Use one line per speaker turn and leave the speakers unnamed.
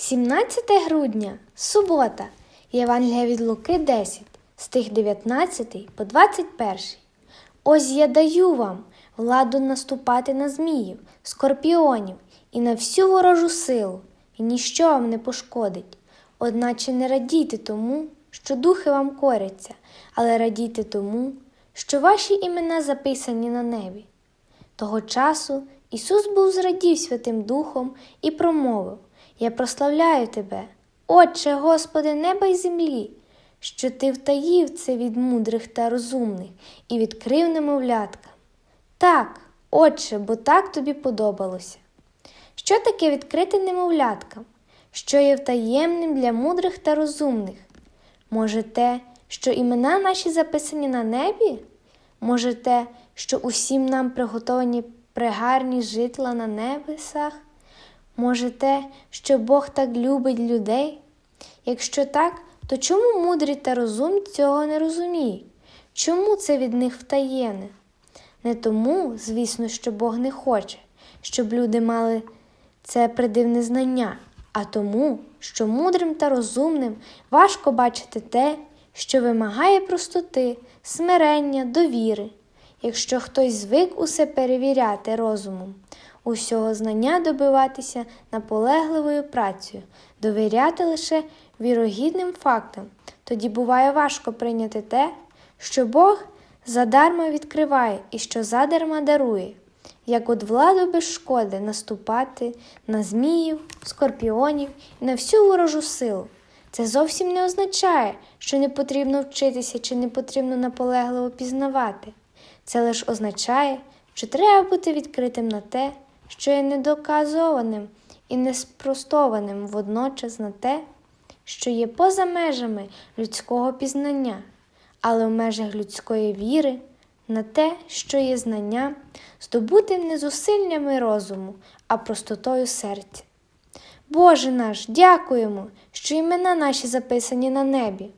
17 грудня, субота, Євангелія від Луки 10, стих 19 по 21. Ось я даю вам владу наступати на зміїв, скорпіонів і на всю ворожу силу, і ніщо вам не пошкодить. Одначе не радійте тому, що духи вам коряться, але радійте тому, що ваші імена записані на небі. Того часу Ісус був зрадів Святим Духом і промовив: Я прославляю Тебе, Отче, Господи, неба й землі, що Ти втаїв це від мудрих та розумних і відкрив немовляткам. Так, Отче, бо так тобі подобалося. Що таке відкрити немовляткам? Що є втаємним для мудрих та розумних? Може, те, що імена наші записані на небі? Може, те, що усім нам приготовані пригарні житла на небесах? Може, те, що Бог так любить людей? Якщо так, то чому мудрі та розумні цього не розуміють? Чому це від них втаєне? Не тому, звісно, що Бог не хоче, щоб люди мали це придивне знання, а тому, що мудрим та розумним важко бачити те, що вимагає простоти, смирення, довіри. Якщо хтось звик усе перевіряти розумом, усього знання добиватися наполегливою працею, довіряти лише вірогідним фактам, тоді буває важко прийняти те, що Бог задарма відкриває і що задарма дарує, як от владу без шкоди наступати на зміїв, скорпіонів і на всю ворожу силу. Це зовсім не означає, що не потрібно вчитися чи не потрібно наполегливо пізнавати. Це лише означає, що треба бути відкритим на те, що є недоказованим і неспростованим водночас на те, що є поза межами людського пізнання, але в межах людської віри на те, що є знання, здобутим не зусиллями розуму, а простотою серця. Боже наш, дякуємо, що імена наші записані на небі.